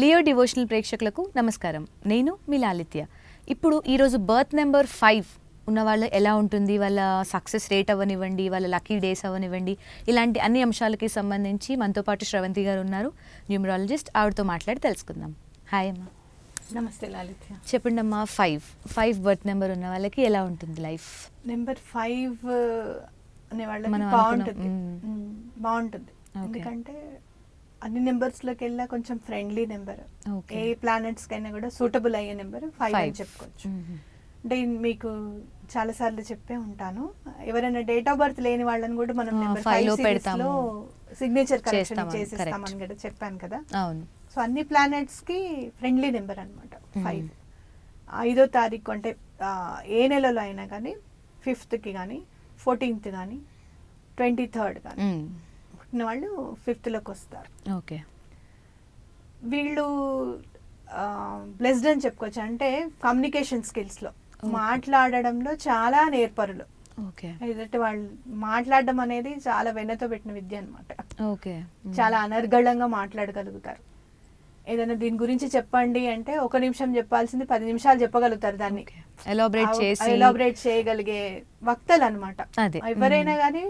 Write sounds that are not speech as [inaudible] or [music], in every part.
Leo devotional ప్రేక్షకులకు నమస్కారం. నేను మీ లాలిత్య. ఇప్పుడు ఈరోజు బర్త్ నెంబర్ ఫైవ్ ఉన్న వాళ్ళు ఎలా ఉంటుంది? వాళ్ళ సక్సెస్ రేట్ అవ్వనివ్వండి వాళ్ళ లక్కీ డేస్ అవ్వనివ్వండి ఇలాంటి అన్ని అంశాలకి సంబంధించి మనతో పాటు శ్రవంతి గారు ఉన్నారు. న్యూమరాలజిస్ట్ ఆవిడతో మాట్లాడి తెలుసుకుందాం. హాయ్ అమ్మా. నమస్తే లాలిత్య. చెప్పండి అమ్మా ఫైవ్. ఫైవ్ బర్త్ నెంబర్ ఉన్న వాళ్ళకి ఎలా ఉంటుంది లైఫ్? నెంబర్ ఫైవ్ అనే వాళ్ళకి బాగుంటుంది. బాగుంటుంది. ఎందుకంటే అన్ని నెంబర్స్లోకి వెళ్ళా కొంచెం ఫ్రెండ్లీ నెంబర్. ఏ ప్లానెట్స్ కైనా కూడా సూటబుల్ అయ్యే నెంబర్ ఫైవ్. అని చెప్పుకోవచ్చు. అంటే మీకు చాలా సార్లు చెప్పే ఉంటాను ఎవరైనా డేట్ ఆఫ్ బర్త్ లేని వాళ్ళని కూడా మనం నెంబర్ ఫైవ్ పెడతాము. సిగ్నేచర్ కరెక్షన్ చేసేస్తామని. కూడా చెప్పాను కదా సో అన్ని ప్లానెట్స్కి ఫ్రెండ్లీ నెంబర్ అనమాట. ఫైవ్ ఐదో తారీఖు అంటే ఏ నెలలో అయినా కానీ ఫిఫ్త్కి కానీ ఫోర్టీన్త్ కానీ ట్వంటీ థర్డ్ కానీ. పుట్టిన వాళ్ళు ఫిఫ్త్లోకి వస్తారు ఓకే. వీళ్ళు బ్లెస్డ్ అని చెప్పుకోవచ్చు. అంటే కమ్యూనికేషన్ స్కిల్స్లో. మాట్లాడడంలో చాలా నేర్పరులు. ఓకే. ఎదుటి వాళ్ళు మాట్లాడడం అనేది చాలా వెన్నతో పెట్టిన విద్య అనమాట ఓకే. చాలా అనర్గళంగా మాట్లాడగలుగుతారు. ఏదైనా దీని గురించి చెప్పండి అంటే ఒక నిమిషం చెప్పాల్సింది పది నిమిషాలు చెప్పగలుగుతారు దాన్ని. ఎలాబరేట్ చేసి ఎలాబరేట్ చేయగలిగే వక్తలు అనమాట. ఎవరైనా. కానీ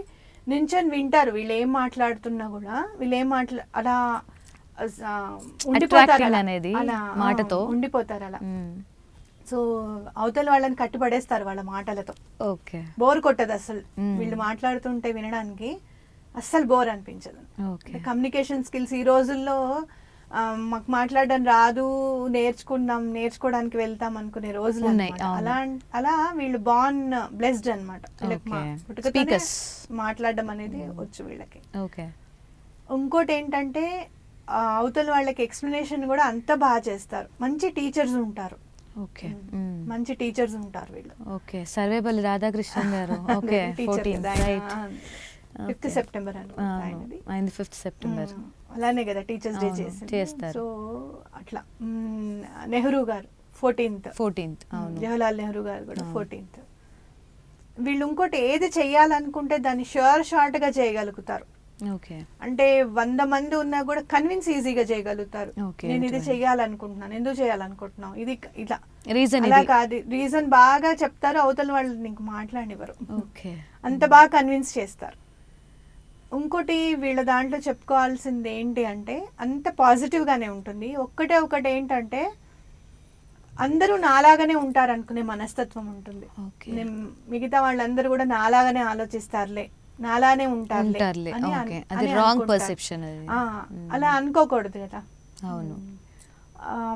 నించొని వింటారు వీళ్ళు ఏం మాట్లాడుతున్నా కూడా వీళ్ళు ఏం మాట్లా అలా ఉండిపోతారు. అనేది మాటతో. ఉండిపోతారు అలా. సో అవతల వాళ్ళని కట్టుపడేస్తారు వాళ్ళ మాటలతో ఓకే బోర్ కొట్టదు అసలు. వీళ్ళు మాట్లాడుతుంటే వినడానికి అస్సలు బోర్ అనిపించదు ఓకే కమ్యూనికేషన్ స్కిల్స్ ఈ రోజుల్లో మాకు మాట్లాడడం రాదు నేర్చుకుందాం నేర్చుకోవడానికి వెళ్తాం అనుకునే రోజులు ఉన్నాయి. అలా అలా వీళ్ళు బాన్ బ్లెస్డ్ అనమాట. మాట్లాడడం అనేది వచ్చు వీళ్ళకి. ఇంకోటి ఏంటంటే అవతల వాళ్ళకి ఎక్స్ప్లెనేషన్ కూడా అంత బాగా చేస్తారు. మంచి టీచర్స్ ఉంటారు. ఓకే. మంచి టీచర్స్ ఉంటారు వీళ్ళు. ఓకే. సర్వేపల్లి రాధాకృష్ణన్ గారు. [laughs] ఓకే. ఫిఫ్త్ సెప్టెంబర్ ఆయనది. Fifth September. అలానే కదా టీచర్స్ డే చేస్తారు. సో అట్లా. నెహ్రూ గారు ఫోర్టీన్త్ ఫోర్టీన్త్ జవహర్లాల్ నెహ్రూ గారు కూడా. ఫోర్టీన్త్ వీళ్ళు ఇంకోటి ఏది చెయ్యాలనుకుంటే దాన్ని షూర్ షార్ట్గా చేయగలుగుతారు. ఓకే. అంటే వంద మంది ఉన్నా కూడా కన్విన్స్ ఈజీగా చేయగలుగుతారు. నేను ఇది అర్థమైంది. చెయ్యాలనుకుంటున్నాను ఎందుకు చేయాలనుకుంటున్నావు? ఇది ఇట్లా. రీజన్ ఇది. కాదు. రీజన్ బాగా చెప్తారు అవతల వాళ్ళు నీకు మాట్లాడినవారు ఓకే. అంత బాగా కన్విన్స్ చేస్తారు. ఇంకోటి వీళ్ళ దాంట్లో చెప్పుకోవాల్సింది ఏంటి అంటే అంత పాజిటివ్ గానే ఉంటుంది. ఒక్కటే ఒకటి ఏంటంటే అందరూ నాలాగానే ఉంటారు అనుకునే మనస్తత్వం ఉంటుంది. మిగతా వాళ్ళందరూ కూడా నాలాగానే ఆలోచిస్తారులే నాలానే ఉంటారులే అని రాంగ్. పర్సెప్షన్ అలా అనుకోకూడదు కదా. అవును.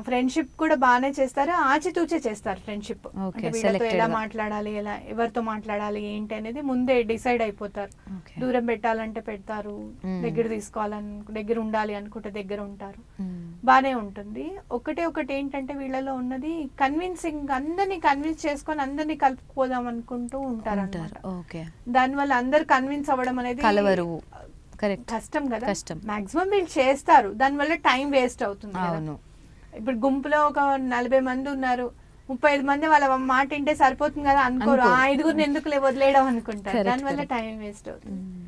ఫ్రెండ్షిప్ కూడా బాగానే చేస్తారు. ఆచితూచే చేస్తారు ఫ్రెండ్షిప్ అంటే వీళ్ళతో ఎలా. మాట్లాడాలి ఎలా ఎవరితో మాట్లాడాలి ఏంటి అనేది ముందే డిసైడ్ అయిపోతారు. దూరం పెట్టాలంటే పెడతారు మ్మ్. దగ్గర తీసుకోవాలను దగ్గర ఉండాలి అనుకుంటే దగ్గర ఉంటారు. మ్మ్. బానే ఉంటుంది. ఒకటే ఒకటి ఏంటంటే వీళ్ళలో ఉన్నది కన్విన్సింగ్ అందరినీ కన్విన్స్ చేసుకొని అందరినీ కలుపుకోదాం అనుకుంటూ ఉంటారు దానివల్ల అందరు కన్విన్స్ అవ్వడం అనేది కలవరు. కరెక్ట్ కష్టం కదా. కష్టం. మాక్సిమం వీళ్ళు చేస్తారు. దానివల్ల టైం వేస్ట్ అవుతుంది. అవును. ఇప్పుడు గుంపులో ఒక నలభై మంది ఉన్నారు. ముప్పై ఐదు మంది వాళ్ళ మాట వింటే సరిపోతుంది కదా? అనుకోరు. ఆ. ఐదుగురిని ఎందుకు వదిలేయడం అనుకుంటారు. దానివల్ల. టైం వేస్ట్ అవుతుంది. మ్మ్.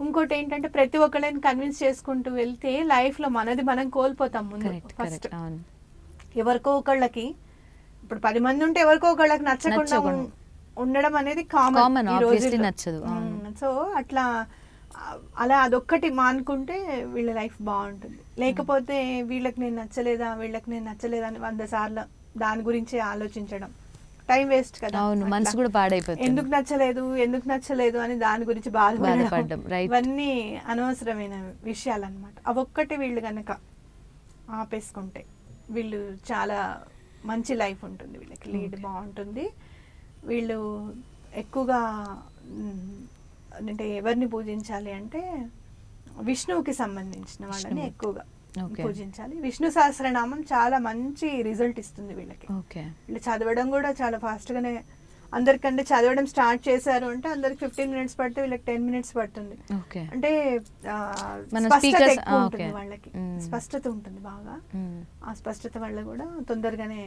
ఇంకోటి ఏంటంటే ప్రతి ఒక్కళ్ళని కన్విన్స్ చేసుకుంటూ వెళ్తే లైఫ్లో మనది మనం కోల్పోతాం ముందు ఫస్ట్ ఎవరికో ఒకళ్ళకి ఇప్పుడు పది మంది ఉంటే ఎవరికో ఒకళ్ళకి నచ్చకుండా ఉండడం అనేది కామన్ నచ్చదు. సో అట్లా ఆ, అలా అదొక్కటి మానుకుంటే వీళ్ళ లైఫ్ బాగుంటుంది. లేకపోతే వీళ్ళకి నేను నచ్చలేదా వీళ్ళకి నేను నచ్చలేదా అని వంద సార్లు దాని గురించి ఆలోచించడం. టైం వేస్ట్ కదా. అవును. మనసు కూడా పాడైపోతుంది. ఎందుకు నచ్చలేదు ఎందుకు నచ్చలేదు అని దాని గురించి బాధపడడం. ఇవన్నీ అనవసరమైన విషయాలు అనమాట అవొక్కటి వీళ్ళు గనక ఆపేసుకుంటే వీళ్ళు చాలా మంచి లైఫ్ ఉంటుంది. వీళ్ళకి లీడ్. బాగుంటుంది. వీళ్ళు ఎక్కువగా అంటే ఎవరిని పూజించాలి అంటే విష్ణువుకి సంబంధించిన వాళ్ళని. ఎక్కువగా. పూజించాలి విష్ణు సహస్రనామం చాలా మంచి రిజల్ట్ ఇస్తుంది వీళ్ళకి వీళ్ళు చదవడం కూడా చాలా ఫాస్ట్ గానే అందరికంటే చదవడం స్టార్ట్ చేశారు అంటే అందరికి ఫిఫ్టీన్ మినిట్స్ పడితే వీళ్ళకి టెన్ మినిట్స్ పడుతుంది అంటే స్పష్టత ఎక్కువ ఉంటుంది. వాళ్ళకి. స్పష్టత ఉంటుంది బాగా. ఆ స్పష్టత వల్ల కూడా తొందరగానే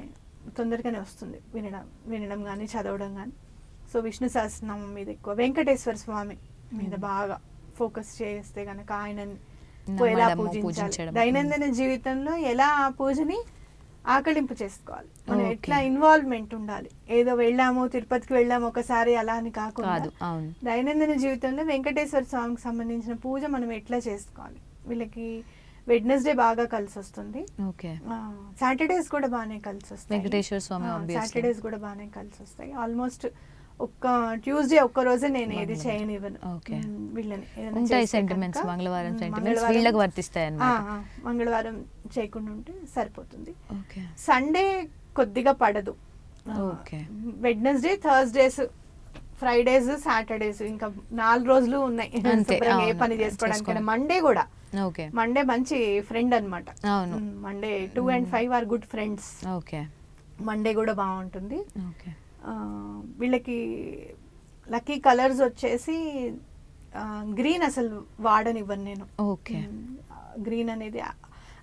తొందరగానే వస్తుంది వినడం వినడం కానీ చదవడం కానీ సో విష్ణు సహస్రనామం మీద ఎక్కువ. వెంకటేశ్వర స్వామి మీద. బాగా ఫోకస్ చేస్తే కనుక ఆయన ఎలా పూజించాలి. దైనందిన జీవితంలో ఎలా ఆ పూజని ఆకలింపు చేసుకోవాలి? మనం. ఎట్లా ఇన్వాల్వ్మెంట్ ఉండాలి? ఏదో వెళ్ళాము తిరుపతికి వెళ్ళాము ఒకసారి అలా అని కాకుండా దైనందిన జీవితంలో వెంకటేశ్వర స్వామికి సంబంధించిన పూజ మనం ఎట్లా చేసుకోవాలి? వీళ్ళకి వెడ్నెస్డే బాగా కలిసి వస్తుంది. ఓకే. సాటర్డేస్ కూడా బాగానే కలిసి వస్తాయి. వెంకటేశ్వర స్వామి. సాటర్డేస్ కూడా బాగానే కలిసి వస్తాయి. ఆల్మోస్ట్ ఒక్క ట్యూస్డే ఒక్క రోజే నేను ఏది Okay. మ్మ్, వీళ్ళని ఉంటాయి సెంటిమెంట్స్ మంగళవారం సెంటిమెంట్స్ మంగళవారం- వీళ్ళకి వర్తిస్తాయి మంగళవారం చేయకుండా ఉంటే సరిపోతుంది. సండే కొద్దిగా పడదు. వెడ్నెస్డే థర్స్డేస్ ఫ్రైడేస్ సాటర్డేస్ ఇంకా నాలుగు రోజులు ఉన్నాయి. [laughs] ఏ పని చేసుకోవడానికి చేసుకోవడం. మండే కూడా. మండే మంచి ఫ్రెండ్ అనమాట Monday two and five are good friends okay. Monday కూడా బాగుంటుంది. వీళ్ళకి లక్కీ కలర్స్ వచ్చేసి గ్రీన్ అసలు వాడనివ్వను నేను. ఓకే. గ్రీన్ అనేది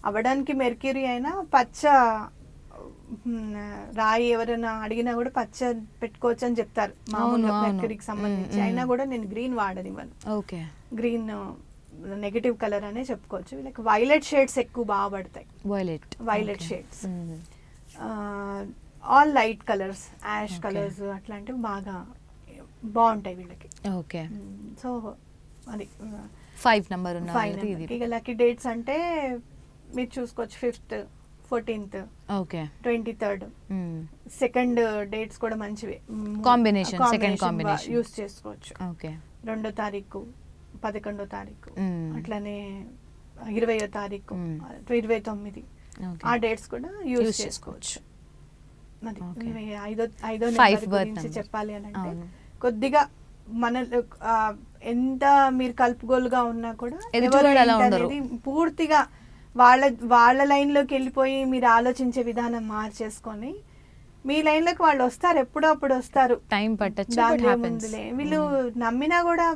అవ్వడానికి మెర్క్యూరీ అయినా పచ్చ రాయి ఎవరైనా అడిగినా కూడా పచ్చ పెట్టుకోవచ్చు అని చెప్తారు. మామూలుగా. మెర్క్యూరీకి సంబంధించి. అయినా కూడా నేను గ్రీన్ వాడనివ్వను. ఓకే. గ్రీన్ నెగటివ్ కలర్ అనే చెప్పుకోవచ్చు. వీళ్ళకి వైలెట్ షేడ్స్ ఎక్కువ బాగా పడతాయి. Violet. Violet shades. All light colours ash. Colours అట్లాంటివి బాగా బాగుంటాయి వీళ్ళకి. ఓకే సో అది ఫైవ్ నెంబర్ వాళ్ళకి ఇది. ఇక లక్కీ డేట్స్ అంటే మీరు చూసుకోవచ్చు fifth fourteenth okay twenty third second dates కూడా మంచివి. Combination, second combination. యూస్ చేసుకోవచ్చు. ఓకే రెండో తారీఖు పదకొండో తారీఖు. Mm. అట్లనే ఇరవయో తారీఖు Mm. ఇరవై తొమ్మిది. ఆ డేట్స్ కూడా Use చేసుకోవచ్చు. ఐదో ఐదో నెంబర్ గురించి. చెప్పాలి అని అంటే. కొద్దిగా మన ఎంత మీరు కలుపుగోలుగా ఉన్నా కూడా. అనేది పూర్తిగా వాళ్ళ వాళ్ళ లైన్లోకి వెళ్ళిపోయి మీరు ఆలోచించే విధానం మార్చేసుకొని మీ లైన్లోకి వాళ్ళు వస్తారు ఎప్పుడో అప్పుడు వస్తారు టైం పట్టచ్చు వీళ్ళు నమ్మినా కూడా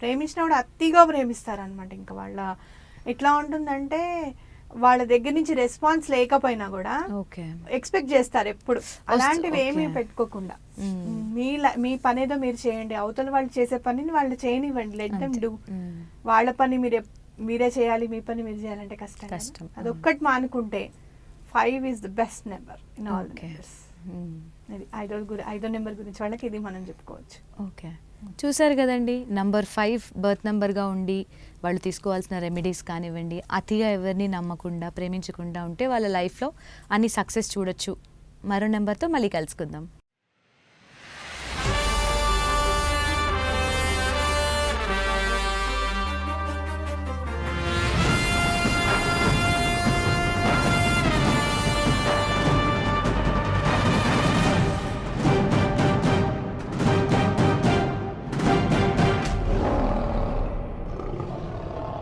ప్రేమించినా కూడా అతిగా ప్రేమిస్తారు అనమాట ఇంకా వాళ్ళ ఎట్లా ఉంటుందంటే వాళ్ళ దగ్గర నుంచి రెస్పాన్స్ లేకపోయినా కూడా ఎక్స్పెక్ట్ చేస్తారు ఎప్పుడు. అలాంటివి ఏమీ. పెట్టుకోకుండా. మీ మీ పని ఏదో మీరు చేయండి అవతల వాళ్ళు చేసే పనిని వాళ్ళు చేయనివ్వండి లెట్ దెమ్. డూ. వాళ్ళ పని మీరు మీరే చేయాలి మీ పని మీరు చేయాలంటే కష్టం. కష్టం, అదొక్కటి మానుకుంటే five is the best number in all ఐదో గురి ఐదో నెంబర్ గురించి వాళ్ళకి ఇది మనం చెప్పుకోవచ్చు. ఓకే. చూసారు కదండి నంబర్ ఫైవ్ బర్త్ నెంబర్గా ఉండి వాళ్ళు తీసుకోవాల్సిన రెమెడీస్ కానివ్వండి అతిగా ఎవరిని నమ్మకుండా ప్రేమించకుండా ఉంటే వాళ్ళ లైఫ్లో అన్ని సక్సెస్ చూడొచ్చు. మరో నెంబర్తో మళ్ళీ కలుసుకుందాం.